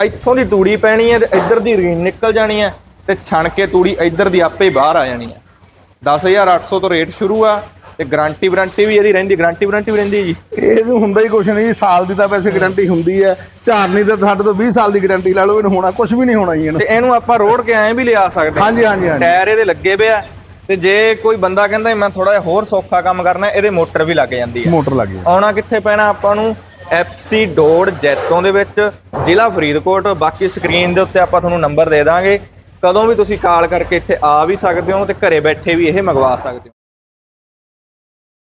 ਇੱਥੋਂ ਦੀ ਤੂੜੀ ਪੈਣੀ ਹੈ ਤੇ ਇੱਧਰ ਦੀ ਰੀਨ ਨਿਕਲ ਜਾਣੀ ਹੈ ਤੇ ਛਣ ਕੇ ਤੂੜੀ ਇੱਧਰ ਦੀ ਆਪੇ ਬਾਹਰ ਆ ਜਾਣੀ ਹੈ। 10800 ਤੋਂ ਰੇਟ ਸ਼ੁਰੂ ਆ ਤੇ ਗਾਰੰਟੀ ਵਾਰੰਟੀ ਵੀ ਇਹਦੀ ਰਹਿੰਦੀ ਗਾਰੰਟੀ ਵਾਰੰਟੀ ਵੀ ਰਹਿੰਦੀ ਜੀ। ਇਹ ਤਾਂ ਹੁੰਦਾ ਹੀ ਕੁਛ ਨਹੀਂ ਸਾਲ ਦੀ ਤਾਂ ਵੈਸੇ ਗਾਰੰਟੀ ਹੁੰਦੀ ਹੈ। ਝਾਰਨੀ ਤਾਂ ਸਾਡੇ ਤੋਂ 20 ਸਾਲ ਦੀ ਗਾਰੰਟੀ ਲਾ ਲਓ ਇਹਨੂੰ ਹੋਣਾ ਕੁਝ ਵੀ ਨਹੀਂ ਹੋਣਾ ਜੀ ਇਹਨੂੰ। ਤੇ ਇਹਨੂੰ ਆਪਾਂ ਰੋੜ ਕੇ ਐਂ ਵੀ ਲਿਆ ਸਕਦੇ ਹਾਂ। ਹਾਂਜੀ ਹਾਂਜੀ ਹਾਂਜੀ। ਟਾਇਰ ਇਹਦੇ ਲੱਗੇ ਪਏ ਆ ਤੇ ਜੇ ਕੋਈ ਬੰਦਾ ਕਹਿੰਦਾ ਮੈਂ ਥੋੜਾ ਜਿਹਾ ਹੋਰ ਸੌਖਾ ਕੰਮ ਕਰਨਾ ਇਹਦੇ ਮੋਟਰ ਵੀ ਲੱਗ ਜਾਂਦੀ ਹੈ ਮੋਟਰ ਲੱਗੀ ਆਉਣਾ ਕਿੱਥੇ ਪੈਣਾ ਆਪਾਂ ਨੂੰ? FC ਡੋੜ ਜੈਤੋਂ ਦੇ ਵਿੱਚ ਜ਼ਿਲ੍ਹਾ ਫਰੀਦਕੋਟ। ਬਾਕੀ ਸਕਰੀਨ ਦੇ ਉੱਤੇ ਆਪਾਂ ਤੁਹਾਨੂੰ ਨੰਬਰ ਦੇ ਦਾਂਗੇ। ਕਦੋਂ ਵੀ ਤੁਸੀਂ ਕਾਲ ਕਰਕੇ ਇੱਥੇ ਆ ਵੀ ਸਕਦੇ ਹੋ ਤੇ ਘਰੇ ਬੈਠੇ ਵੀ ਇਹ ਮੰਗਵਾ ਸਕਦੇ ਹੋ।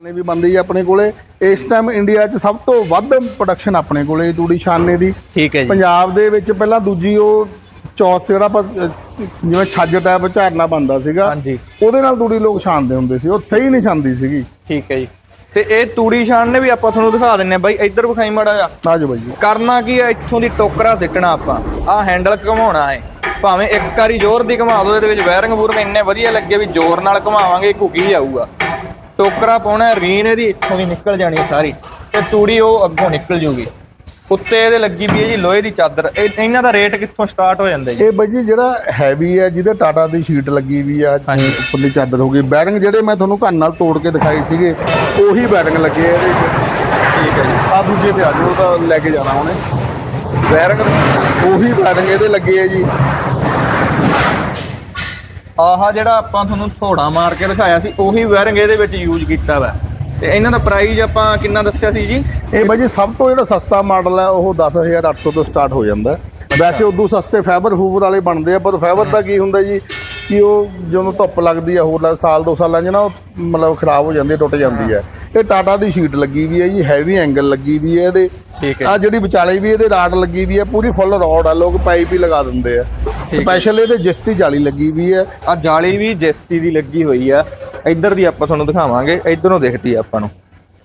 ਨੇ ਵੀ ਬੰਦੀ ਹੈ ਆਪਣੇ ਕੋਲੇ। ਇਸ ਟਾਈਮ ਇੰਡੀਆ 'ਚ ਸਭ ਤੋਂ ਵੱਧ ਪ੍ਰੋਡਕਸ਼ਨ ਆਪਣੇ ਕੋਲੇ ਤੂੜੀ ਛਾਨੇ ਦੀ। ਠੀਕ ਹੈ ਜੀ। ਪੰਜਾਬ ਦੇ ਵਿੱਚ ਪਹਿਲਾਂ ਦੂਜੀ ਉਹ ਚੌਥ ਜਿਹੜਾ ਆਪਾਂ ਜਿਵੇਂ ਛੱਜ ਟਾਈਪ ਝਾਰਨਾ ਬੰਦਾ ਸੀਗਾ। ਹਾਂਜੀ। ਉਹਦੇ ਨਾਲ ਤੂੜੀ ਲੋਕ ਛਾਣਦੇ ਹੁੰਦੇ ਸੀ। ਉਹ ਸਹੀ ਨਹੀਂ ਛਾਂਦੀ ਸੀਗੀ। ਠੀਕ ਹੈ ਜੀ। ਤੇ ਇਹ ਤੂੜੀ ਛਾਣ ਨੇ ਵੀ ਆਪਾਂ ਤੁਹਾਨੂੰ ਦਿਖਾ ਦਿੰਨੇ ਆ ਬਾਈ ਇੱਧਰ ਵਿਖਾਈ ਮਾੜਾ ਜਿਹਾ। ਆਜੋ ਬਾਈ ਕਰਨਾ ਕੀ ਹੈ ਇੱਥੋਂ ਦੀ ਟੋਕਰਾ ਸਿੱਟਣਾ ਆਪਾਂ। ਆਹ ਹੈਂਡਲ ਘੁਮਾਉਣਾ ਹੈ ਭਾਵੇਂ ਇੱਕ ਵਾਰੀ ਜ਼ੋਰ ਦੀ ਘੁਮਾ ਦਿਓ ਇਹਦੇ ਵਿੱਚ ਵਾਇਰਿੰਗ ਵੂਰਿੰਗ ਇੰਨੇ ਵਧੀਆ ਲੱਗੇ ਵੀ ਜ਼ੋਰ ਨਾਲ ਘੁਮਾਵਾਂਗੇ ਘੁਕੀ ਜਾਊਗਾ ਟੋਕਰਾ ਪਾਉਣਾ ਰੀਨ ਇਹਦੀ ਇੱਥੋਂ ਦੀ ਨਿਕਲ ਜਾਣੀ ਸਾਰੀ। ਤੇ ਤੂੜੀ ਉਹ ਅੱਗੋਂ ਨਿਕਲ ਜੂਗੀ। ਉੱਤੇ ਇਹਦੇ ਲੱਗੀ ਵੀ ਹੈ ਜੀ ਲੋਹੇ ਦੀ ਚਾਦਰ। ਇਹ ਇਹਨਾਂ ਦਾ ਰੇਟ ਕਿੱਥੋਂ ਸਟਾਰਟ ਹੋ ਜਾਂਦਾ ਜੀ? ਇਹ ਬਾਈ ਜੀ ਜਿਹੜਾ ਹੈਵੀ ਹੈ ਜਿਹਦੇ ਟਾਟਾ ਦੀ ਸ਼ੀਟ ਲੱਗੀ ਵੀ ਆ ਹਾਂਜੀ। ਉੱਪਰਲੀ ਚਾਦਰ ਹੋ ਗਈ। ਬੈਰਿੰਗ ਜਿਹੜੇ ਮੈਂ ਤੁਹਾਨੂੰ ਕੰਨ ਨਾਲ ਤੋੜ ਕੇ ਦਿਖਾਈ ਸੀਗੇ ਉਹੀ ਬੈਰਿੰਗ ਲੱਗੇ ਆ ਇਹਦੇ ਵਿੱਚ। ਠੀਕ ਹੈ ਜੀ। ਆ ਦੂਜੇ ਤੇ ਆਜੋ ਤਾਂ ਲੈ ਕੇ ਜਾਣਾ ਉਹਨੇ। ਵਾਇਰਿੰਗ ਉਹੀ ਬੈਰਿੰਗ ਇਹਦੇ ਲੱਗੇ ਆ ਜੀ। ਆਹ ਜਿਹੜਾ ਆਪਾਂ ਤੁਹਾਨੂੰ ਥੋੜਾ ਮਾਰ ਕੇ ਦਿਖਾਇਆ ਸੀ ਉਹੀ ਵਾਇਰਿੰਗ ਇਹਦੇ ਵਿੱਚ ਯੂਜ਼ ਕੀਤਾ ਵਾ। ਤੇ ਇਹਨਾਂ ਦਾ ਪ੍ਰਾਈਸ ਆਪਾਂ ਕਿੰਨਾ ਦੱਸਿਆ ਸੀ ਜੀ? ਇਹ ਬਾਈ ਜੀ ਸਭ ਤੋਂ ਜਿਹੜਾ ਸਸਤਾ ਮਾਡਲ ਹੈ ਉਹ 10800 ਤੋਂ ਸਟਾਰਟ ਹੋ ਜਾਂਦਾ। ਵੈਸੇ ਉਦੋਂ ਸਸਤੇ ਫਾਈਬਰ ਫੂਬਰ ਵਾਲੇ ਬਣਦੇ ਆ ਪਰ ਫਾਈਬਰ ਦਾ ਕੀ ਹੁੰਦਾ ਜੀ ਕਿ ਉਹ ਜਦੋਂ ਧੁੱਪ ਲੱਗਦੀ ਆ ਹੋਰ ਲੱਗ- ਸਾਲ ਦੋ ਸਾਲਾਂ 'ਚ ਨਾ ਉਹ ਮਤਲਬ ਖਰਾਬ ਹੋ ਜਾਂਦੀ ਹੈ ਟੁੱਟ ਜਾਂਦੀ ਹੈ। ਇਹ ਟਾਟਾ ਦੀ ਸ਼ੀਟ ਲੱਗੀ ਵੀ ਹੈ ਜੀ ਹੈਵੀ ਐਂਗਲ ਲੱਗੀ ਵੀ ਹੈ ਇਹਦੇ। ਠੀਕ ਹੈ। ਆ ਜਿਹੜੀ ਵਿਚਾਲੇ ਵੀ ਇਹਦੇ ਰਾਡ ਲੱਗੀ ਵੀ ਹੈ ਪੂਰੀ ਫੁੱਲ ਰੋਡ ਆ ਲੋਕ ਪਾਈਪ ਹੀ ਲਗਾ ਦਿੰਦੇ ਆ। ਸਪੈਸ਼ਲ ਇਹਦੇ ਜਿਸਤੀ ਜਾਲੀ ਲੱਗੀ ਵੀ ਹੈ ਆ ਜਾਲੀ ਵੀ ਜੈਸਤੀ ਦੀ ਲੱਗੀ ਹੋਈ ਆ। ਇੱਧਰ ਦੀ ਆਪਾਂ ਤੁਹਾਨੂੰ ਦਿਖਾਵਾਂਗੇ ਇੱਧਰੋਂ ਦਿਖਦੀ ਆ ਆਪਾਂ ਨੂੰ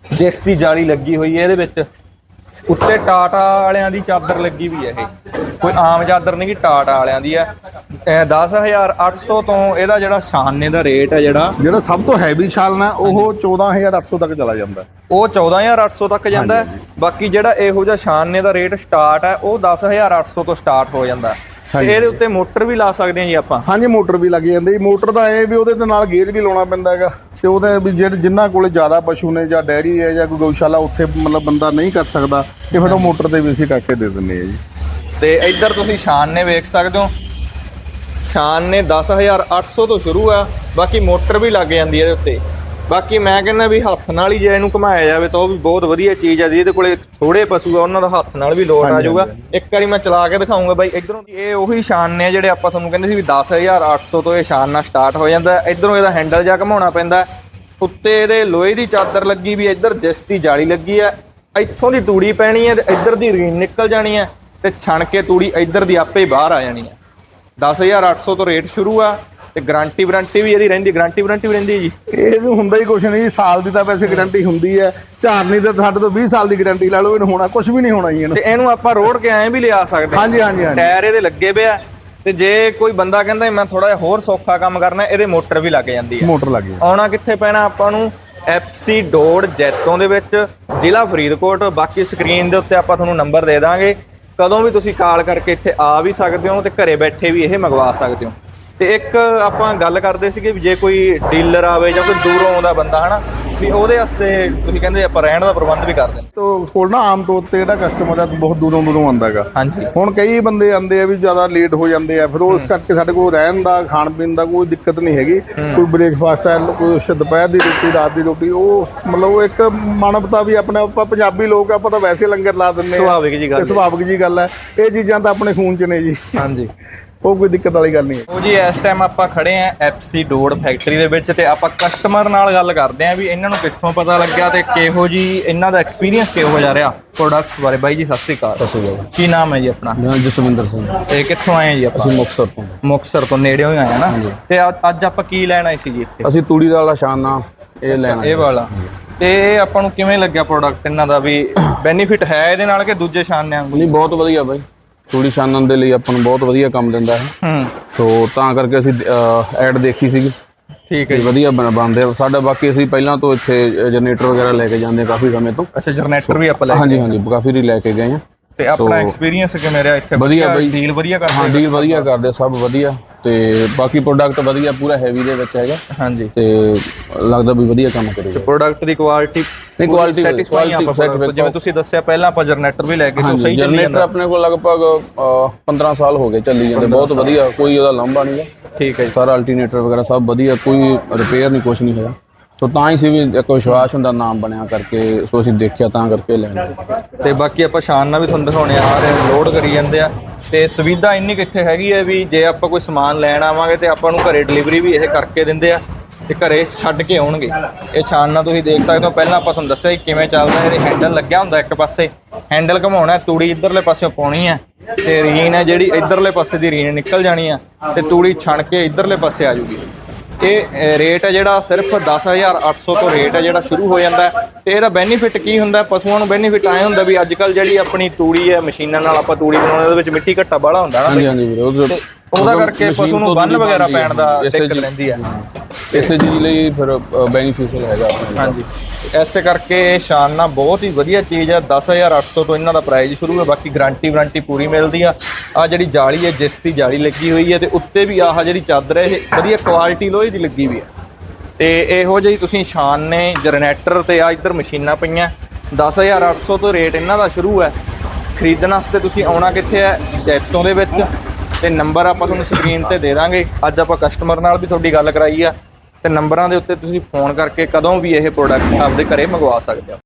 ਜੈਸਤੀ ਜਾਲੀ ਲੱਗੀ ਹੋਈ ਹੈ ਇਹਦੇ ਵਿੱਚ ਉੱਤੇ ਟਾਟਾ ਵਾਲਿਆਂ ਦੀ ਚਾਦਰ ਲੱਗੀ ਵੀ ਹੈ ਇਹ ਕੋਈ ਆਮ ਚਾਦਰ ਨਹੀਂ ਕਿ ਟਾਟਾ ਵਾਲਿਆਂ ਦੀ ਇਹ 10800 ਤੋਂ ਇਹਦਾ ਜਿਹੜਾ ਸ਼ਾਨੇ ਦਾ ਰੇਟ ਹੈ ਜਿਹੜਾ ਜਿਹੜਾ ਸਭ ਤੋਂ ਹੈਵੀ ਛਾਲਣਾ ਉਹ 14800 ਤੱਕ ਚਲਾ ਜਾਂਦਾ ਹੈ। ਉਹ 14800 ਤੱਕ ਜਾਂਦਾ ਹੈ। ਬਾਕੀ ਜਿਹੜਾ ਇਹੋ ਜਿਹਾ ਸ਼ਾਨੇ ਦਾ ਰੇਟ ਸਟਾਰਟ ਹੈ ਉਹ 10800 ਤੋਂ ਸਟਾਰਟ ਹੋ ਜਾਂਦਾ ਹੈ। ਤੇ। ਇਹਦੇ ਉੱਤੇ ਮੋਟਰ ਵੀ ਲਾ ਸਕਦੇ ਹਾਂ ਜੀ ਆਪਾਂ। ਹਾਂਜੀ ਮੋਟਰ ਵੀ ਲੱਗ ਜਾਂਦੀ। ਮੋਟਰ ਦਾ ਇਹ ਵੀ ਉਹਦੇ ਦੇ ਨਾਲ ਗੇਅਰ ਵੀ ਲਾਉਣਾ ਪੈਂਦਾ ਹੈਗਾ। ਤੇ ਉਹਦੇ ਵੀ ਜਿਹੜੇ ਜਿਨ੍ਹਾਂ ਕੋਲੇ ਜ਼ਿਆਦਾ ਪਸ਼ੂ ਨੇ ਜਾਂ ਡੈਰੀ ਹੈ ਜਾਂ ਕੋਈ ਗਊਸ਼ਾਲਾ ਉੱਥੇ ਮਤਲਬ ਬੰਦਾ ਨਹੀਂ ਕਰ ਸਕਦਾ। ਤੇ ਫਿਰ ਉਹ ਮੋਟਰ ਤੇ ਵੀ ਅਸੀਂ ਕਰਕੇ ਦੇ ਦਿੰਦੇ ਆ ਜੀ। ਤੇ ਇੱਧਰ ਤੁਸੀਂ ਸ਼ਾਨ ਨੇ ਵੇਖ ਸਕਦੇ ਹੋ। ਸ਼ਾਨ ਨੇ 10800 ਤੋਂ ਸ਼ੁਰੂ ਆ। ਬਾਕੀ ਮੋਟਰ ਵੀ ਲੱਗ ਜਾਂਦੀ ਹੈ ਇਹਦੇ ਉੱਤੇ। ਬਾਕੀ ਮੈਂ ਕਹਿੰਦਾ ਵੀ ਹੱਥ ਨਾਲ ਹੀ ਜੇ ਇਹਨੂੰ ਘੁਮਾਇਆ ਜਾਵੇ ਤਾਂ ਉਹ ਵੀ ਬਹੁਤ ਵਧੀਆ ਚੀਜ਼ ਆ ਜਿਹਦੇ ਕੋਲੇ ਥੋੜੇ ਪਸ਼ੂ ਆ ਉਹਨਾਂ ਦਾ ਹੱਥ ਨਾਲ ਵੀ ਲੋਟ ਆ ਜਾਊਗਾ। ਇੱਕ ਵਾਰੀ ਮੈਂ ਚਲਾ ਕੇ ਦਿਖਾਉਂਗਾ ਬਾਈ। ਇਧਰੋਂ ਇਹ ਉਹੀ ਸ਼ਾਨ ਨੇ ਜਿਹੜੇ ਆਪਾਂ ਤੁਹਾਨੂੰ ਕਹਿੰਦੇ ਸੀ ਵੀ 10800 ਤੋਂ ਇਹ ਸ਼ਾਨ ਨਾਲ ਸਟਾਰਟ ਹੋ ਜਾਂਦਾ। ਇਧਰੋਂ ਇਹਦਾ ਹੈਂਡਲ ਜਾ ਘਮਾਉਣਾ ਪੈਂਦਾ। ਉੱਤੇ ਇਹਦੇ ਲੋਹੇ ਦੀ ਚਾਦਰ ਲੱਗੀ ਵੀ ਇੱਧਰ ਜਿਸ ਦੀ ਜਾਲੀ ਲੱਗੀ ਆ। ਇੱਥੋਂ ਦੀ ਤੂੜੀ ਪੈਣੀ ਹੈ ਤੇ ਇੱਧਰ ਦੀ ਰੀਨ ਨਿਕਲ ਜਾਣੀ ਹੈ ਤੇ ਛਣ ਕੇ ਤੂੜੀ ਇੱਧਰ ਦੀ ਆਪੇ ਬਾਹਰ ਆ ਜਾਣੀ ਹੈ 10800 ਤੋਂ ਰੇਟ ਸ਼ੁਰੂ ਆ। ਤੇ ਗਾਰੰਟੀ ਵਾਰੰਟੀ ਵੀ ਇਹਦੀ ਰਹਿੰਦੀ ਗਾਰੰਟੀ ਵਾਰੰਟੀ ਵੀ ਰਹਿੰਦੀ ਹੈ ਜੀ? ਇਹ ਤਾਂ ਹੁੰਦਾ ਹੀ ਕੁਛ ਨਹੀਂ ਸਾਲ ਦੀ ਤਾਂ ਵੈਸੇ ਗਾਰੰਟੀ ਹੁੰਦੀ ਹੈ। ਝਾਰਨੀ ਤਾਂ ਸਾਡੇ ਤੋਂ 20 ਸਾਲ ਦੀ ਗਾਰੰਟੀ ਲਾ ਲਓ ਇਹਨੂੰ ਹੋਣਾ ਕੁਝ ਵੀ ਨਹੀਂ ਹੋਣਾ ਜੀ ਇਹਨੂੰ। ਤੇ ਇਹਨੂੰ ਆਪਾਂ ਰੋੜ ਕੇ ਐਂ ਵੀ ਲਿਆ ਸਕਦੇ ਹਾਂ। ਹਾਂਜੀ ਹਾਂਜੀ ਹਾਂਜੀ। ਟਾਇਰ ਇਹਦੇ ਲੱਗੇ ਪਏ ਆ ਤੇ ਜੇ ਕੋਈ ਬੰਦਾ ਕਹਿੰਦਾ ਵੀ ਮੈਂ ਥੋੜਾ ਜਿਹਾ ਹੋਰ ਸੌਖਾ ਕੰਮ ਕਰਨਾ ਇਹਦੇ ਮੋਟਰ ਵੀ ਲੱਗ ਜਾਂਦੀ ਹੈ। ਮੋਟਰ ਲੱਗ ਗਈ ਆਉਣਾ ਕਿੱਥੇ ਪੈਣਾ ਆਪਾਂ ਨੂੰ? FC ਡੋੜ ਜੈਤੋਂ ਦੇ ਵਿੱਚ ਜ਼ਿਲ੍ਹਾ ਫਰੀਦਕੋਟ। ਬਾਕੀ ਸਕਰੀਨ ਦੇ ਉੱਤੇ ਆਪਾਂ ਤੁਹਾਨੂੰ ਨੰਬਰ ਦੇ ਦਾਂਗੇ। ਕਦੋਂ ਵੀ ਤੁਸੀਂ ਕਾਲ ਕਰਕੇ ਇੱਥੇ ਆ ਵੀ ਸਕਦੇ ਹੋ ਤੇ ਘਰੇ ਬੈਠੇ ਵੀ ਇਹ ਮੰਗਵਾ ਸਕਦੇ ਹੋ। ਤੇ ਇੱਕ ਆਪਾਂ ਗੱਲ ਕਰਦੇ ਸੀਗੇ ਵੀ ਜੇ ਕੋਈ ਡੀਲਰ ਆਵੇ ਜਾਂ ਕੋਈ ਦੂਰੋਂ ਆਉਂਦਾ ਬੰਦਾ ਹਨਾ? ਵੀ ਉਹਦੇ ਵਾਸਤੇ ਤੁਸੀਂ ਕਹਿੰਦੇ ਆਪਾਂ ਰਹਿਣ ਦਾ ਪ੍ਰਬੰਧ ਵੀ ਕਰ ਦਿੰਦੇ ਤੋਂ ਕੋਲ ਨਾ ਆਮ ਤੌਰ ਤੇ ਜਿਹੜਾ ਕਸਟਮਰ ਹੈ ਬਹੁਤ ਦੂਰੋਂ ਦੂਰੋਂ ਆਉਂਦਾ ਹੈਗਾ। ਹਾਂਜੀ। ਹੁਣ ਕਈ ਬੰਦੇ ਆਉਂਦੇ ਆ ਵੀ ਜ਼ਿਆਦਾ ਲੇਟ ਹੋ ਜਾਂਦੇ ਆ ਫਿਰ ਉਸ ਕਰਕੇ ਸਾਡੇ ਕੋਲ ਰਹਿਣ ਦਾ ਖਾਣ ਪੀਣ ਦਾ ਕੋਈ ਦਿੱਕਤ ਨਹੀਂ ਹੈਗੀ। ਕੋਈ ਬ੍ਰੇਕਫਾਸਟ ਹੈ ਕੋਈ ਦੁਪਹਿਰ ਦੀ ਰੋਟੀ ਰਾਤ ਦੀ ਰੋਟੀ ਉਹ ਮਤਲਬ ਇੱਕ ਮਾਨਵਤਾ ਵੀ ਆਪਣੇ ਆਪਾਂ ਪੰਜਾਬੀ ਲੋਕ ਆ, ਆਪਾਂ ਤਾਂ ਵੈਸੇ ਲੰਗਰ ਲਾ ਦਿੰਦੇ ਆ। ਸੁਭਾਵਿਕ ਜੀ ਗੱਲ ਸੁਭਾਵਿਕ ਜੀ ਗੱਲ ਹੈ। ਇਹ ਚੀਜ਼ਾਂ ਤਾਂ ਆਪਣੇ ਖੂਨ 'ਚ ਨੇ ਜੀ। ਹਾਂਜੀ। ਉਹ ਕੋਈ ਦਿੱਕਤ ਵਾਲੀ ਗੱਲ ਨਹੀਂ ਹੈ। ਉਹ ਜੀ ਇਸ ਟਾਈਮ ਆਪਾਂ ਖੜੇ ਆਂ ਐਫਸੀ ਡੋੜ ਫੈਕਟਰੀ ਦੇ ਵਿੱਚ ਤੇ ਆਪਾਂ ਕਸਟਮਰ ਨਾਲ ਗੱਲ ਕਰਦੇ ਆਂ ਵੀ ਇਹਨਾਂ ਨੂੰ ਕਿੱਥੋਂ ਪਤਾ ਲੱਗਿਆ ਤੇ ਕਿਹੋ ਜੀ ਇਹਨਾਂ ਦਾ ਐਕਸਪੀਰੀਅੰਸ ਕਿਹੋ ਜਾ ਰਿਹਾ ਪ੍ਰੋਡਕਟਸ ਬਾਰੇ। ਬਾਈ ਜੀ ਸਤਿ ਸ੍ਰੀ ਅਕਾਲ। ਸਤਿ ਸ਼੍ਰੀ ਅਕਾਲ। ਕੀ ਨਾਮ ਹੈ ਜੀ ਆਪਣਾ? ਮੈਂ ਜਸਵਿੰਦਰ ਸਿੰਘ। ਤੇ ਕਿੱਥੋਂ ਆਏ ਜੀ ਆਪਾਂ? ਅਸੀਂ ਮੁਕਤਸਰ ਤੋਂ। ਮੁਕਤਸਰ ਤੋਂ ਨੇੜਿਓਂ ਹੀ ਆਏ ਨਾ? ਤੇ ਅੱਜ- ਅੱਜ ਆਪਾਂ ਕੀ ਲੈਣ ਆਏ ਸੀ ਜੀ ਇੱਥੇ? ਅਸੀਂ ਤੂੜੀ ਦਾ ਵਾਲਾ ਸ਼ਾਨਾ ਇਹ ਲੈਣਾ ਇਹ ਵਾਲਾ। ਤੇ ਇਹ ਆਪਾਂ ਨੂੰ ਕਿਵੇਂ ਲੱਗਿਆ ਪ੍ਰੋਡਕਟ ਇਹਨਾਂ ਦਾ ਵੀ? ਬੈਨੀਫਿਟ ਹੈ ਇਹਦੇ ਨਾਲ ਕਿ ਦੂਜੇ ਸ਼ਾਨਿਆਂ ਨੂੰ ਨਹੀਂ ਬਹੁਤ ਵਧੀਆ ਬਾਈ। ਤੂੜੀ ਛਾਨਣ ਦੇ ਲਈ ਆਪਾਂ ਨੂੰ ਬਹੁਤ ਵਧੀਆ ਕੰਮ ਦਿੰਦਾ ਹੈ ਹੂੰ। ਸੋ ਤਾਂ ਕਰਕੇ ਅਸੀਂ ਐਡ ਦੇਖੀ ਸੀਗੀ। ਠੀਕ ਹੈ ਜੀ। ਵਧੀਆ ਬਣ- ਬਣਦੇ ਆ। ਸਾਡਾ ਬਾਕੀ ਅਸੀਂ ਪਹਿਲਾਂ ਤੋਂ ਇੱਥੇ ਜਨਰੇਟਰ ਵਗੈਰਾ ਲੈ ਕੇ ਜਾਂਦੇ ਹਾਂ ਕਾਫੀ ਸਮੇਂ ਤੋਂ। ਅੱਛਾ ਜਨਰੇਟਰ ਵੀ ਆਪਾਂ ਲੈ ਹਾਂਜੀ ਹਾਂਜੀ ਕਾਫੀ ਰੀ ਲੈ ਕੇ ਗਏ ਆ। ਤੇ ਆਪਣਾ ਐਕਸਪੀਰੀਅੰਸ ਕਿਵੇਂ ਰਿਹਾ ਇੱਥੇ? ਵਧੀਆ ਬਈ। ਡੀਲ ਵਧੀਆ ਹਾਂ ਕਰਦੇ ਡੀਲ ਵਧੀਆ ਕਰਦੇ ਆ, ਸਭ ਵਧੀਆ। ਤੇ ਬਾਕੀ ਪ੍ਰੋਡਕਟ ਵਧੀਆ ਪੂਰਾ ਹੈਵੀ ਦੇ ਵਿੱਚ ਹੈਗਾ। ਹਾਂਜੀ। ਤੇ ਲੱਗਦਾ ਵੀ ਵਧੀਆ ਕੰਮ ਕਰੇਗਾ। ਪ੍ਰੋਡਕਟ ਦੀ ਕੁਆਲਿਟੀ ਨਹੀਂ, quality- ਸੈਟੀਸਫਾਈ ਆਪਾਂ product ਜਿਵੇਂ ਤੁਸੀਂ ਦੱਸਿਆ ਪਹਿਲਾਂ ਆਪਾਂ ਜਨਰੇਟਰ ਵੀ ਲੈ ਕੇ ਸੋ ਸਹੀ ਚੱਲੀ ਜਨਰੇਟਰ ਜਾਂਦਾ ਆਪਣੇ ਕੋਲ ਲਗਭਗ ਅਹ, 15 ਸਾਲ ਹੋ ਗਏ ਚੱਲੀ ਜਾਂਦੇ। ਬਹੁਤ ਵਧੀਆ ਕੋਈ ਉਹਦਾ ਲੰਬਾ ਨਹੀਂ ਹੈ। ਠੀਕ ਹੈ ਜੀ। ਸਾਰਾ ਅਲਟਰਨੇਟਰ ਵਗੈਰਾ ਸਭ ਵਧੀਆ ਕੋਈ ਰਿਪੇਅਰ ਨਹੀਂ ਕੁਝ ਨਹੀਂ ਹੋਇਆ। ਸੋ ਤਾਂ ਹੀ ਸੀ ਵੀ ਇੱਕ ਵਿਸ਼ਵਾਸ ਹੁੰਦਾ ਨਾਮ ਬਣਿਆ ਕਰਕੇ, ਸੋ ਅਸੀਂ ਦੇਖਿਆ ਤਾਂ ਕਰਕੇ ਲੈਣਾ ਤੇ ਬਾਕੀ ਆਪਾਂ ਸ਼ਾਨ ਨਾਲ ਵੀ ਤੁਹਾਨੂੰ ਦਿਖਾਉਣੇ ਆ ਰਹੇ ਲੋਡ ਕਰੀ ਜਾਂਦੇ ਆ। ਤੇ ਸੁਵਿਧਾ ਇੰਨੀ ਕਿੱਥੇ ਹੈਗੀ ਹੈ ਵੀ ਜੇ ਆਪਾਂ ਕੋਈ ਸਮਾਨ ਲੈਣ ਆਵਾਂਗੇ ਤੇ ਆਪਾਂ ਨੂੰ ਘਰੇ ਡਿਲੀਵਰੀ ਵੀ ਇਹ ਕਰਕੇ ਦਿੰਦੇ ਆ ਤੇ ਘਰੇ ਛੱਡ ਕੇ ਆਉਣਗੇ। ਇਹ ਸ਼ਾਨ ਨਾਲ ਤੁਸੀਂ ਦੇਖ ਸਕਦੇ ਹੋ, ਪਹਿਲਾਂ ਆਪਾਂ ਤੁਹਾਨੂੰ ਦੱਸਿਆ ਸੀ ਕਿਵੇਂ ਚੱਲਦਾ ਇਹਦੇ ਹੈਂਡਲ ਲੱਗਿਆ ਹੁੰਦਾ ਇੱਕ ਪਾਸੇ। ਹੈਂਡਲ ਘਮਾਉਣਾ, ਤੂੜੀ ਇਧਰਲੇ ਪਾਸੇ ਪਾਉਣੀ ਹੈ ਤੇ ਰੀਨ ਹੈ ਜਿਹੜੀ ਇਧਰਲੇ ਪਾਸੇ ਦੀ ਰੀਨ ਨਿਕਲ ਜਾਣੀ ਆ ਤੇ ਤੂੜੀ ਛਣ ਕੇ ਇਧਰਲੇ ਪਾਸੇ ਆ ਜੂਗੀ ਇਹ ਰੇਟ ਹੈ ਜਿਹੜਾ ਸਿਰਫ 10800 ਤੋਂ ਰੇਟ ਹੈ ਜਿਹੜਾ ਸ਼ੁਰੂ ਹੋ ਜਾਂਦਾ ਤੇ ਇਹਦਾ ਬੈਨੀਫਿਟ ਕੀ ਹੁੰਦਾ? ਪਸ਼ੂਆਂ ਨੂੰ ਬੈਨੀਫਿਟ ਆਏ ਹੁੰਦਾ ਵੀ ਅੱਜ ਕੱਲ ਜਿਹੜੀ ਆਪਣੀ ਤੂੜੀ ਹੈ ਮਸ਼ੀਨਾਂ ਨਾਲ ਆਪਾਂ ਤੂੜੀ ਬਣਾਉਣੇ ਉਹਦੇ ਵਿੱਚ ਮਿੱਟੀ ਘੱਟਾ ਬਾਹਲਾ ਹੁੰਦਾ ਨਾ ਹਾਂਜੀ ਹਾਂਜੀ ਵੀਰੇ ਉਹਦਾ ਕਰਕੇ ਪਸ਼ੂ ਨੂੰ ਬੰਨ ਵਗੈਰਾ ਪੈਣ ਦਾ ਦਿੱਕਤ ਰਹਿੰਦੀ ਹੈ। ਇਸੇ ਚੀਜ਼ ਲਈ ਫਿਰ ਬੈਨੀਫੀਸ਼ੀਅਲ ਹੈਗਾ। ਹਾਂਜੀ। ਐਸੇ ਕਰਕੇ ਸ਼ਾਨਾ ਬਹੁਤ ਹੀ ਵਧੀਆ ਚੀਜ਼ ਹੈ। 10800 ਤੋਂ ਇਹਨਾਂ ਦਾ ਪ੍ਰਾਈਸ ਸ਼ੁਰੂ ਹੈ। ਬਾਕੀ ਗਾਰੰਟੀ ਵਾਰੰਟੀ ਪੂਰੀ ਮਿਲਦੀ ਆ। ਆ ਜਿਹੜੀ ਜਾਲੀ ਹੈ ਜਿਸ ਦੀ ਜਾਲੀ ਲੱਗੀ ਹੋਈ ਹੈ ਤੇ ਉੱਤੇ ਵੀ ਆਹ ਜਿਹੜੀ ਚਾਦਰ ਹੈ ਇਹ ਵਧੀਆ ਕੁਆਲਿਟੀ ਲੋਹੇ ਦੀ ਲੱਗੀ ਹੋਈ ਹੈ। ਤੇ ਇਹੋ ਜਿਹੀ ਤੁਸੀਂ ਸ਼ਾਨ ਨੇ ਜਨਰੇਟਰ ਤੇ ਆ ਇੱਧਰ ਮਸ਼ੀਨਾਂ ਪਈਆਂ। 10800 ਤੋਂ ਰੇਟ ਇਹਨਾਂ ਦਾ ਸ਼ੁਰੂ ਹੈ। ਖਰੀਦਣ ਵਾਸਤੇ ਤੁਸੀਂ ਆਉਣਾ ਕਿੱਥੇ ਹੈ? ਜੈਤੋਂ ਦੇ ਵਿੱਚ। ਤੇ ਨੰਬਰ ਆਪਾਂ ਤੁਹਾਨੂੰ ਸਕਰੀਨ ਤੇ ਦੇ ਦਾਂਗੇ। ਅੱਜ ਆਪਾਂ ਕਸਟਮਰ ਨਾਲ ਵੀ ਤੁਹਾਡੀ ਗੱਲ ਕਰਾਈ ਆ। ਤੇ ਨੰਬਰਾਂ ਦੇ ਉੱਤੇ ਤੁਸੀਂ ਫੋਨ ਕਰਕੇ ਕਦੋਂ ਵੀ ਇਹ ਪ੍ਰੋਡਕਟ ਆਪਦੇ ਘਰੇ ਮੰਗਵਾ ਸਕਦੇ ਹੋ।